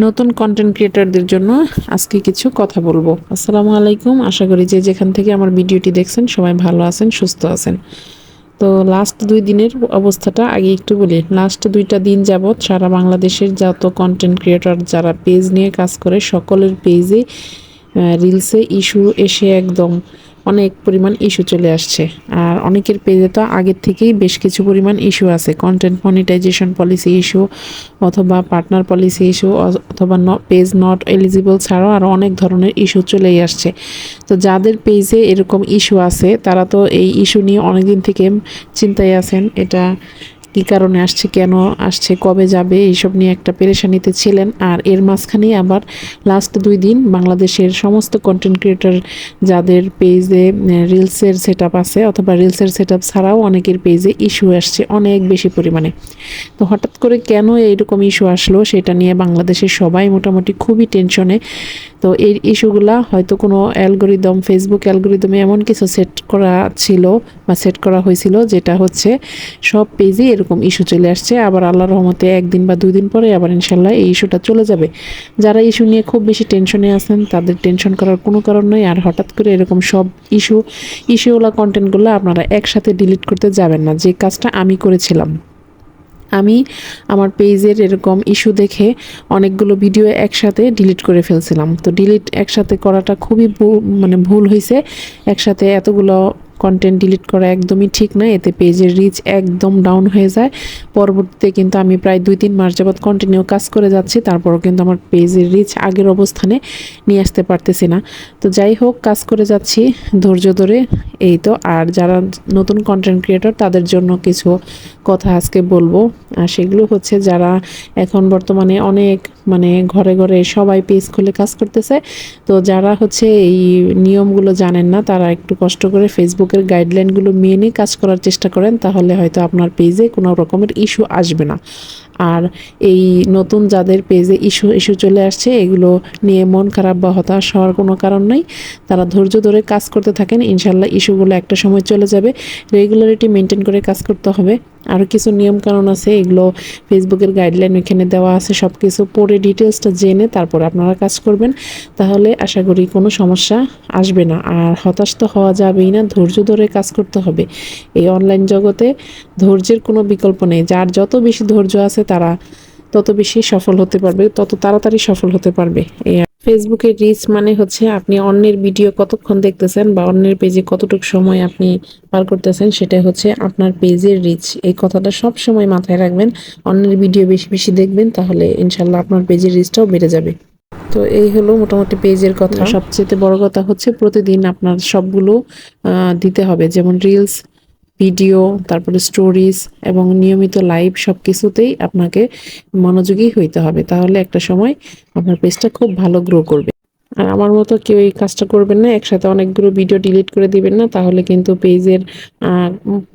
নতুন কন্টেন্ট ক্রিয়েটারদের জন্য আজকে কিছু কথা বলব। আসসালামু আলাইকুম। আশা করি যে যেখান থেকে আমার ভিডিওটি দেখছেন সবাই ভালো আছেন, সুস্থ আছেন। তো লাস্ট দুই দিনের অবস্থাটা আগে একটু বলি। লাস্ট দুইটা দিন যাবৎ সারা বাংলাদেশের যত কন্টেন্ট ক্রিয়েটর যারা পেজ নিয়ে কাজ করে, সকলের পেজে রিলসে ইস্যু এসে একদম অনেক পরিমাণ ইস্যু চলে আসছে। আর অনেকের পেজে তো আগের থেকেই বেশ কিছু পরিমাণ ইস্যু আছে। কন্টেন্ট মনিটাইজেশন পলিসি ইস্যু অথবা পার্টনার পলিসি ইস্যু অথবা পেজ নট এলিজিবল ছাড়াও আরও অনেক ধরনের ইস্যু চলেই আসছে। তো যাদের পেজে এরকম ইস্যু আছে, তারা তো এই ইস্যু নিয়ে অনেকদিন থেকে চিন্তায় আছেন। এটা কী কারণে আসছে, কেন আসছে, কবে যাবে, এইসব নিয়ে একটা পেরেশানিতে ছিলেন। আর এর মাঝখানেই আবার লাস্ট দুই দিন বাংলাদেশের সমস্ত কন্টেন্ট ক্রিয়েটর যাদের পেজে রিলসের সেট আছে অথবা রিলসের সেট ছাড়াও অনেকের পেজে ইস্যু আসছে অনেক বেশি পরিমাণে। তো হঠাৎ করে কেন এইরকম ইস্যু আসলো, সেটা নিয়ে বাংলাদেশের সবাই মোটামুটি খুবই টেনশনে তো এই ইস্যুগুলা হয়তো কোনো অ্যালগোরিদম, ফেসবুক অ্যালগোরিদমে এমন কিছু সেট করা ছিল বা সেট করা হয়েছিল যেটা হচ্ছে সব পেজে এরকম ইস্যু চলে আসছে। আবার আল্লাহ রহমতে একদিন বা দুই দিন পরে আবার ইনশাল্লাহ এই ইস্যুটা চলে যাবে। যারা ইস্যু নিয়ে খুব বেশি টেনশনে আছেন, তাদের টেনশন করার কোনো কারণ নয় আর হঠাৎ করে এরকম সব ইস্যু, ইস্যুওয়ালা কন্টেন্টগুলো আপনারা একসাথে ডিলিট করতে যাবেন না। যে কাজটা আমি করেছিলাম। আমি আমার পেজের এরকম ইস্যু দেখে অনেকগুলো ভিডিও একসাথে ডিলিট করে ফেলছিলাম। তো ডিলিট একসাথে করাটা খুবই মানে ভুল হয়েছে একসাথে এতগুলো কন্টেন্ট ডিলিট করা একদমই ঠিক না। এতে পেজের রিচ একদম ডাউন হয়ে যায়। পরবর্তীতে কিন্তু আমি প্রায় দুই তিন মাস যাবৎ কন্টিনিউ কাজ করে যাচ্ছি। তারপরও কিন্তু আমার পেজের রিচ আগের অবস্থানে নিয়ে আসতে পারতেছি না। তো যাই হোক, কাজ করে যাচ্ছি ধৈর্য ধরে। এই তো, আর যারা নতুন কন্টেন্ট ক্রিয়েটর তাদের জন্য কিছু কথা আজকে বলব। আর সেগুলো হচ্ছে যারা এখন বর্তমানে অনেক মানে ঘরে ঘরে সবাই পেজ খুলে কাজ করতেছে। তো যারা হচ্ছে এই নিয়মগুলো জানেন না, তারা একটু কষ্ট করে ফেসবুকের গাইডলাইনগুলো মেনে কাজ করার চেষ্টা করেন, তাহলে হয়তো আপনার পেজে কোনো রকমের ইস্যু আসবে না। আর এই নতুন যাদের পেজে ইস্যু ইস্যু চলে আসছে, এগুলো নিয়ে মন খারাপ বা হতাশ হওয়ার কোনো কারণ নেই। তারা ধৈর্য ধরে কাজ করতে থাকেন। ইনশাল্লাহ ইস্যুগুলো একটা সময় চলে যাবে। রেগুলারিটি মেনটেন করে কাজ করতে হবে। আরও কিছু নিয়ম কানুন আছে, এগুলো ফেসবুকের গাইডলাইন এখানে দেওয়া আছে। সব কিছু পড়ে ডিটেলসটা জেনে তারপর আপনারা কাজ করবেন। তাহলে আশা করি কোনো সমস্যা আসবে না। আর হতাশ তো হওয়া যাবেই না, ধৈর্য ধরে কাজ করতে হবে। এই অনলাইন জগতে ধৈর্যের কোনো বিকল্প নেই। যার যত বেশি ধৈর্য আছে তারা তত বেশি সফল হতে পারবে তত তাড়াতাড়ি সফল হতে পারবে। এই ফেসবুকের রিচ মানে হচ্ছে আপনি অন্যের ভিডিও কতক্ষণ দেখতেছেন বা অন্যের পেজে কতটুকু সময় আপনি পার করতেছেন সেটা হচ্ছে আপনার পেজের রিচ এই কথাটা সব সময় মাথায় রাখবেন অন্যের ভিডিও বেশি বেশি দেখবেন তাহলে ইনশাল্লাহ আপনার পেজের রিচটাও বেড়ে যাবে। তো এই হলো মোটামুটি পেজের কথা। সবচেয়ে বড় কথা হচ্ছে প্রতিদিন আপনার সবগুলো দিতে হবে। যেমন রিলস ভিডিও, তারপরে স্টোরিজ এবং নিয়মিত লাইভ সব কিছুতেই আপনাকে মনোযোগী হইতে হবে। তাহলে একটা সময় আপনার পেজটা খুব ভালো গ্রো করবে। আর আমার মতো কেউ এই কাজটা করবেন না, একসাথে অনেকগুলো ভিডিও ডিলিট করে দিবেন না, তাহলে কিন্তু পেজের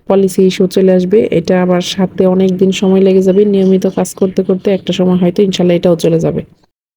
পলিসি ইস্যু চলে আসবে। এটা আবার সাথে অনেক দিন সময় লেগে যাবে। নিয়মিত কাজ করতে করতে একটা সময় হয়তো ইনশাল্লাহ এটাও চলে যাবে।